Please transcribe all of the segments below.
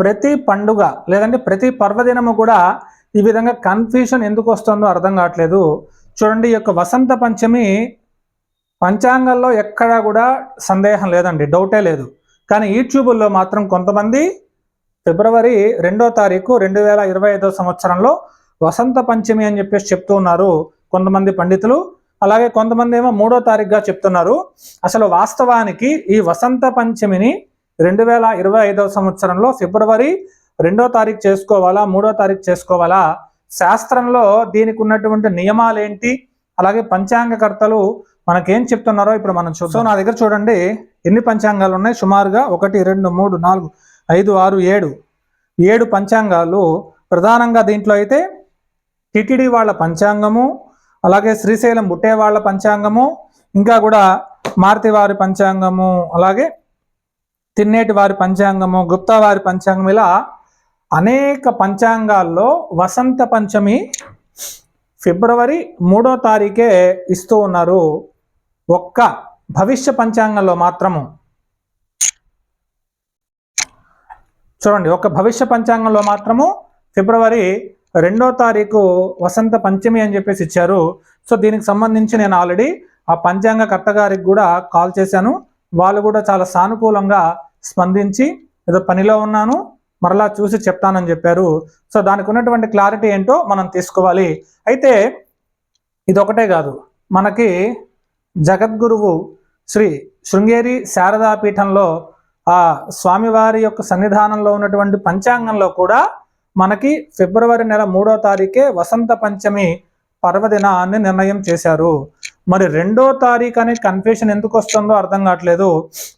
ప్రతి పండుగ లేదంటే ప్రతి పర్వదినము కూడా ఈ విధంగా కన్ఫ్యూషన్ ఎందుకు వస్తుందో అర్థం కావట్లేదు. చూడండి ఈ యొక్క వసంత పంచమి పంచాంగంలో ఎక్కడా కూడా సందేహం లేదండి డౌటే లేదు. కానీ యూట్యూబుల్లో మాత్రం కొంతమంది ఫిబ్రవరి రెండో తారీఖు రెండు వేల ఇరవై ఐదో సంవత్సరంలో వసంత పంచమి అని చెప్పేసి చెప్తూ ఉన్నారు కొంతమంది పండితులు. అలాగే కొంతమంది ఏమో మూడో తారీఖుగా చెప్తున్నారు. అసలు వాస్తవానికి ఈ వసంత పంచమిని రెండు వేల ఇరవై ఐదవ సంవత్సరంలో ఫిబ్రవరి రెండో తారీఖు చేసుకోవాలా మూడో తారీఖు చేసుకోవాలా? శాస్త్రంలో దీనికి ఉన్నటువంటి నియమాలు ఏంటి అలాగే పంచాంగకర్తలు మనకేం చెప్తున్నారో ఇప్పుడు మనం చూద్దాం. నా దగ్గర చూడండి ఎన్ని పంచాంగాలు ఉన్నాయి? సుమారుగా ఒకటి రెండు మూడు నాలుగు ఐదు ఆరు ఏడు. ఏడు పంచాంగాలు. ప్రధానంగా దీంట్లో అయితే టిటిడి వాళ్ళ పంచాంగము అలాగే శ్రీశైలం బుట్టే వాళ్ళ పంచాంగము ఇంకా కూడా మారుతివారి పంచాంగము అలాగే తిన్నేటి వారి పంచాంగము గుప్తా వారి పంచాంగం ఇలా అనేక పంచాంగాల్లో వసంత పంచమి ఫిబ్రవరి మూడో తారీఖే ఇస్తూ ఉన్నారు. ఒక్క భవిష్య పంచాంగంలో మాత్రము. చూడండి ఒక భవిష్య పంచాంగంలో మాత్రము ఫిబ్రవరి రెండో తారీఖు వసంత పంచమి అని చెప్పేసి ఇచ్చారు. సో దీనికి సంబంధించి నేను ఆల్రెడీ ఆ పంచాంగ కర్త గారికి కూడా కాల్ చేశాను. వాళ్ళు కూడా చాలా సానుకూలంగా స్పందించి ఏదో పనిలో ఉన్నాను మరలా చూసి చెప్తానని చెప్పారు. సో దానికి ఉన్నటువంటి క్లారిటీ ఏంటో మనం తీసుకోవాలి. అయితే ఇదొకటే కాదు. మనకి జగద్గురువు శ్రీ శృంగేరి శారదా పీఠంలో ఆ స్వామివారి యొక్క సన్నిధానంలో ఉన్నటువంటి పంచాంగంలో కూడా మనకి ఫిబ్రవరి నెల మూడో తారీఖే వసంత పంచమి పర్వదినాన్ని నిర్ణయం చేశారు. మరి రెండో తారీఖు అనే కన్ఫ్యూషన్ ఎందుకు వస్తుందో అర్థం కావట్లేదు.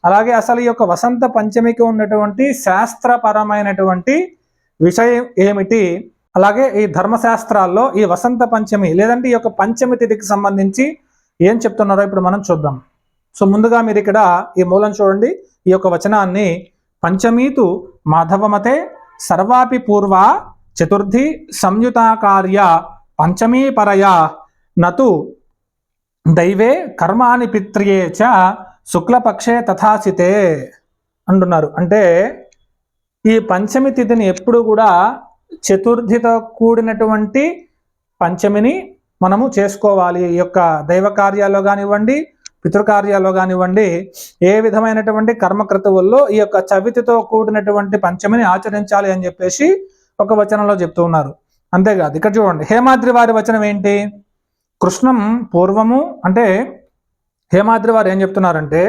అలాగే అసలు ఈ యొక్క వసంత పంచమికి ఉన్నటువంటి శాస్త్రపరమైనటువంటి విషయం ఏమిటి? అలాగే ఈ ధర్మశాస్త్రాల్లో ఈ వసంత పంచమి లేదంటే ఈ యొక్క పంచమి తిథికి సంబంధించి ఏం చెప్తున్నారో ఇప్పుడు మనం చూద్దాం. సో ముందుగా మీరు ఇక్కడ ఈ మూలం చూడండి. ఈ యొక్క వచనాన్ని పంచమీతు మాధవమతే సర్వాపి పూర్వ చతుర్థి సంయుతాకార్య పంచమీ పరయా నతు దైవే కర్మాని పిత్రియే చ శుక్లపక్షే తథాసితే అంటున్నారు. అంటే ఈ పంచమి తిథిని ఎప్పుడు కూడా చతుర్థితో కూడినటువంటి పంచమిని మనము చేసుకోవాలి. ఈ యొక్క దైవ కార్యాల్లో కానివ్వండి పితృకార్యాల్లో కానివ్వండి ఏ విధమైనటువంటి కర్మకృతువుల్లో ఈ యొక్క చవితితో కూడినటువంటి పంచమిని ఆచరించాలి అని చెప్పేసి ఒక వచనంలో చెప్తూ ఉన్నారు. అంతేకాదు ఇక్కడ చూడండి హేమాద్రి వారి వచనం ఏంటి? కృష్ణం పూర్వము అంటే హేమాద్రి వారు ఏం చెప్తున్నారంటే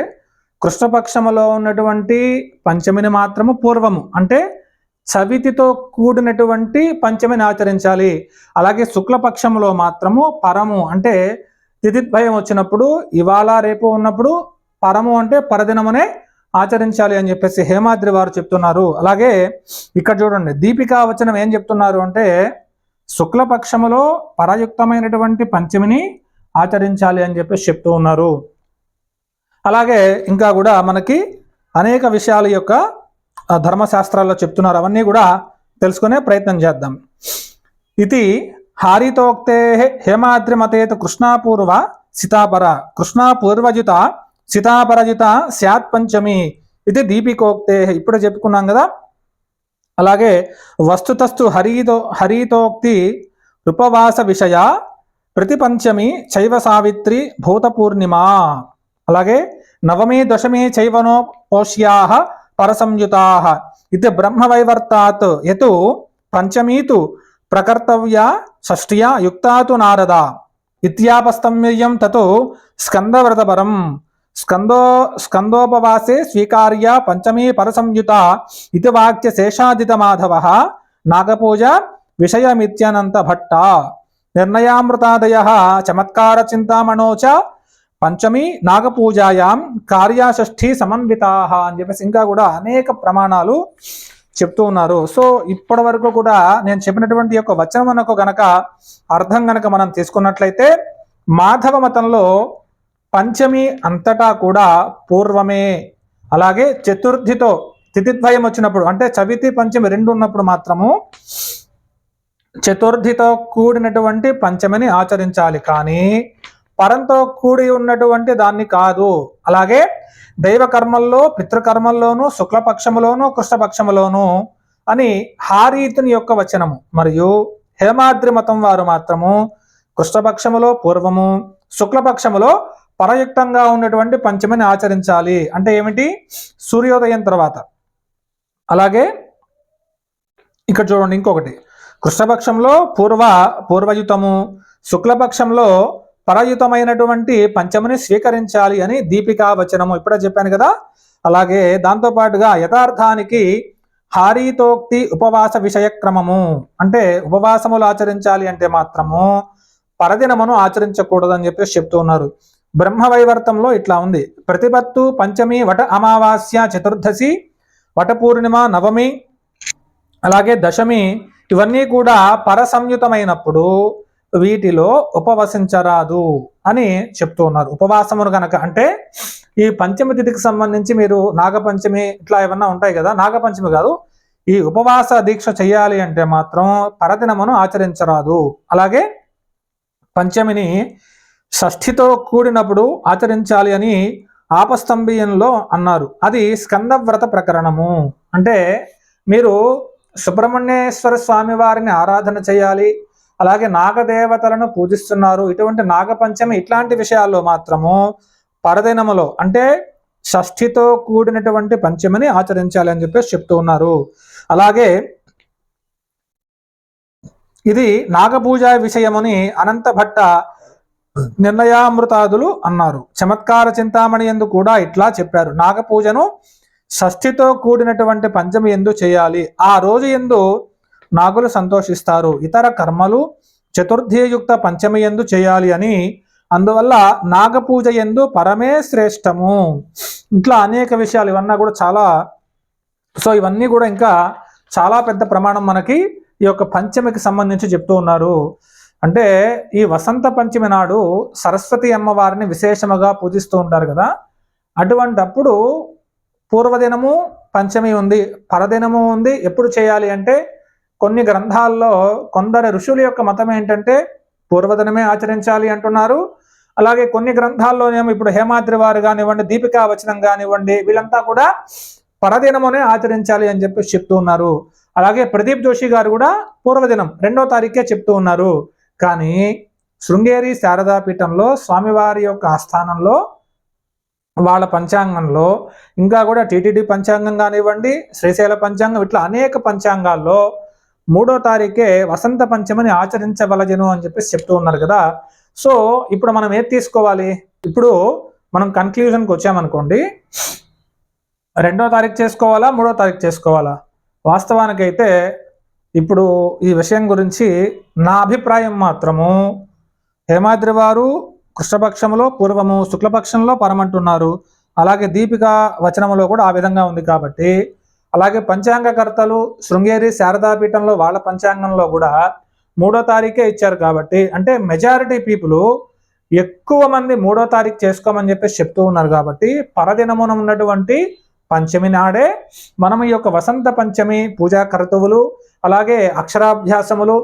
కృష్ణపక్షములో ఉన్నటువంటి పంచమిని మాత్రము పూర్వము. అంటే చవితితో కూడినటువంటి పంచమిని ఆచరించాలి. అలాగే శుక్లపక్షంలో మాత్రము పరము అంటే తిథిద్వయం వచ్చినప్పుడు ఇవాళ రేపు ఉన్నప్పుడు పరము అంటే పరదినమనే ఆచరించాలి అని చెప్పేసి హేమాద్రి వారు చెప్తున్నారు. అలాగే ఇక్కడ చూడండి దీపికా వచనం ఏం చెప్తున్నారు అంటే శుక్లపక్షములో పరయుక్తమైనటువంటి పంచమిని ఆచరించాలి అని చెప్పేసి చెప్తూ ఉన్నారు. అలాగే ఇంకా కూడా మనకి అనేక విషయాల యొక్క ధర్మశాస్త్రాల్లో చెప్తున్నారు. అవన్నీ కూడా తెలుసుకునే ప్రయత్నం చేద్దాం. ఇది హారితోక్తే హేమాద్రిమతేత కృష్ణాపూర్వ సీతాపర కృష్ణాపూర్వజిత సీతాపరజిత స్యాత్ పంచమి. ఇది దీపికోక్తే ఇప్పుడు చెప్పుకున్నాం కదా అలాగే వస్తుతస్తు హరితో హరితోక్తి ఉపవాస విషయ ప్రతిపంచమి చైవ సావిత్రి భూత పూర్ణిమ అలాగే నవమి దశమి చైవనో పోష్యా పరసంయుతా. ఇది బ్రహ్మవైవర్తాత్. యతు పంచమీతు ప్రకర్తవ్య షష్ఠ్యా యుక్తాతు నారద. ఇత్యాపస్తమ్యం తతు స్కందవ్రతపరం. స్కందో స్కందోపవాసే స్వీకార్య పంచమీ పరసంయుత ఇది వాక్య శేషాదిత మాధవ నాగపూజ విషయమిత్యనంత భట్ట. నిర్ణయామృతాదయ చమత్కార చింతామణో చ పంచమి నాగపూజాయాం కార్యాషష్ఠి సమన్వితా అని చెప్పేసి ఇంకా కూడా అనేక ప్రమాణాలు చెప్తూ ఉన్నారు. సో ఇప్పటి వరకు కూడా నేను చెప్పినటువంటి యొక్క వచనం మనకు గనక అర్థం గనక మనం తీసుకున్నట్లయితే మాధవ మతంలో పంచమి అంతటా కూడా పూర్వమే. అలాగే చతుర్థితో తిథిద్వయం వచ్చినప్పుడు అంటే చవితి పంచమి రెండు ఉన్నప్పుడు మాత్రము చతుర్థితో కూడినటువంటి పంచమిని ఆచరించాలి. కానీ పరంతో కూడి ఉన్నటువంటి దాన్ని కాదు. అలాగే దైవ కర్మల్లో పితృకర్మల్లోనూ శుక్లపక్షములోను కృష్ణపక్షములోను అని హారీతుని యొక్క వచనము. మరియు హేమాద్రి మతం వారు మాత్రము కృష్ణపక్షములో పూర్వము శుక్లపక్షములో పరయుక్తంగా ఉన్నటువంటి పంచమిని ఆచరించాలి. అంటే ఏమిటి? సూర్యోదయం తర్వాత. అలాగే ఇక్కడ చూడండి ఇంకొకటి. కృష్ణపక్షంలో పూర్వ పూర్వయుతము శుక్లపక్షంలో పరయుతమైనటువంటి పంచమిని స్వీకరించాలి అని దీపికా వచనము ఇప్పుడే చెప్పాను కదా. అలాగే దాంతోపాటుగా యథార్థానికి హారీతోక్తి ఉపవాస విషయ క్రమము. అంటే ఉపవాసములు ఆచరించాలి అంటే మాత్రము పరదినమును ఆచరించకూడదని చెప్పేసి చెప్తూ ఉన్నారు. బ్రహ్మవైవర్తంలో ఇట్లా ఉంది. ప్రతిపత్తు పంచమి వట అమావాస్య చతుర్దశి వట పూర్ణిమ నవమి అలాగే దశమి ఇవన్నీ కూడా పరసంయుతమైనప్పుడు వీటిలో ఉపవసించరాదు అని చెప్తూ ఉన్నారు. ఉపవాసమును గనక అంటే ఈ పంచమి తిథికి సంబంధించి మీరు నాగపంచమి ఇట్లా ఏమన్నా ఉంటాయి కదా నాగపంచమి కాదు ఈ ఉపవాస దీక్ష చేయాలి అంటే మాత్రం పరదినమును ఆచరించరాదు. అలాగే పంచమిని షష్ఠితో కూడినప్పుడు ఆచరించాలి అని ఆపస్తంభీయంలో అన్నారు. అది స్కందవ్రత ప్రకరణము. అంటే మీరు సుబ్రహ్మణ్యేశ్వర స్వామి వారిని ఆరాధన చేయాలి అలాగే నాగదేవతలను పూజిస్తున్నారు. ఇటువంటి నాగపంచమి ఇట్లాంటి విషయాల్లో మాత్రము పరదినములో అంటే షష్ఠితో కూడినటువంటి పంచమిని ఆచరించాలి అని చెప్పేసి చెప్తూ ఉన్నారు. అలాగే ఇది నాగపూజ విషయమని అనంత భట్ట నిర్ణయామృతాదులు అన్నారు. చమత్కార చింతామణి ఎందు కూడా ఇట్లా చెప్పారు. నాగపూజను షష్ఠితో కూడినటువంటి పంచమి ఎందు చేయాలి. ఆ రోజు ఎందు నాగులు సంతోషిస్తారు. ఇతర కర్మలు చతుర్థియుక్త పంచమి ఎందు చేయాలి అని. అందువల్ల నాగపూజ ఎందు పరమే శ్రేష్టము. ఇట్లా అనేక విషయాలు ఇవన్నీ కూడా చాలా సో ఇవన్నీ కూడా ఇంకా చాలా పెద్ద ప్రమాణం మనకి ఈ యొక్క పంచమికి సంబంధించి చెప్తూ ఉన్నారు. అంటే ఈ వసంత పంచమి నాడు సరస్వతి అమ్మవారిని విశేషముగా పూజిస్తూ ఉంటారు కదా అటువంటప్పుడు పూర్వదినము పంచమి ఉంది పరదినము ఉంది. ఎప్పుడు చేయాలి అంటే కొన్ని గ్రంథాల్లో కొందరు ఋషుల యొక్క మతం ఏంటంటే పూర్వదినమే ఆచరించాలి అంటున్నారు. అలాగే కొన్ని గ్రంథాల్లోనేమో ఇప్పుడు హేమాద్రి వారు కానివ్వండి దీపికా వచనం కానివ్వండి వీళ్ళంతా కూడా పరదినమునే ఆచరించాలి అని చెప్పి చెప్తూ ఉన్నారు. అలాగే ప్రదీప్ జోషి గారు కూడా పూర్వదినం రెండో తారీఖే చెప్తూ ఉన్నారు. కానీ శృంగేరి శారదాపీఠంలో స్వామివారి యొక్క ఆస్థానంలో వాళ్ళ పంచాంగంలో ఇంకా కూడా టీటీడీ పంచాంగం కానివ్వండి శ్రీశైల పంచాంగం ఇట్లా అనేక పంచాంగాల్లో మూడో తారీఖే వసంత పంచమని ఆచరించవలజను అని చెప్పేసి చెప్తూ ఉన్నారు కదా. సో ఇప్పుడు మనం ఏది తీసుకోవాలి? ఇప్పుడు మనం కన్క్లూజన్కి వచ్చామనుకోండి. రెండో తారీఖు చేసుకోవాలా? మూడో తారీఖు చేసుకోవాలా? వాస్తవానికైతే ఇప్పుడు ఈ విషయం గురించి నా అభిప్రాయం మాత్రము. హేమాద్రి వారు కృష్ణపక్షంలో పూర్వము శుక్లపక్షంలో పరమంటున్నారు. అలాగే దీపిక వచనములో కూడా ఆ విధంగా ఉంది కాబట్టి. అలాగే పంచాంగకర్తలు శృంగేరి శారదాపీఠంలో వాళ్ళ పంచాంగంలో కూడా మూడో తారీఖే ఇచ్చారు కాబట్టి. అంటే మెజారిటీ పీపుల్ ఎక్కువ మంది మూడో తారీఖు చేసుకోమని చెప్పేసి చెప్తూ ఉన్నారు కాబట్టి పరదినమున ఉన్నటువంటి పంచమి నాడే మనం ఈ యొక్క వసంత పంచమి పూజా కర్తవులు అలాగే అక్షరాభ్యాసములు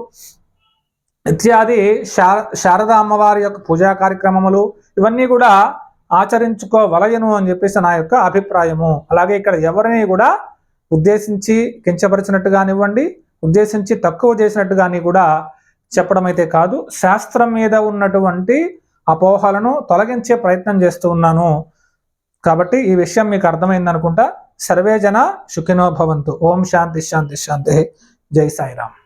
ఇత్యాది శా శారద అమ్మవారి యొక్క పూజా కార్యక్రమములు ఇవన్నీ కూడా ఆచరించుకోవలయను అని చెప్పేసి నా యొక్క అభిప్రాయము. అలాగే ఇక్కడ ఎవరిని కూడా ఉద్దేశించి కించపరిచినట్టు కానివ్వండి ఉద్దేశించి తక్కువ చేసినట్టు కానీ కూడా చెప్పడం అయితే కాదు. శాస్త్రం మీద ఉన్నటువంటి అపోహలను తొలగించే ప్రయత్నం చేస్తూ ఉన్నాను. కాబట్టి ఈ విషయం మీకు అర్థమైంది అనుకుంటా సర్వే జన సుఖినో భవంతు. ఓం శాంతి శాంతి శాంతి. జై సాయిరామ్.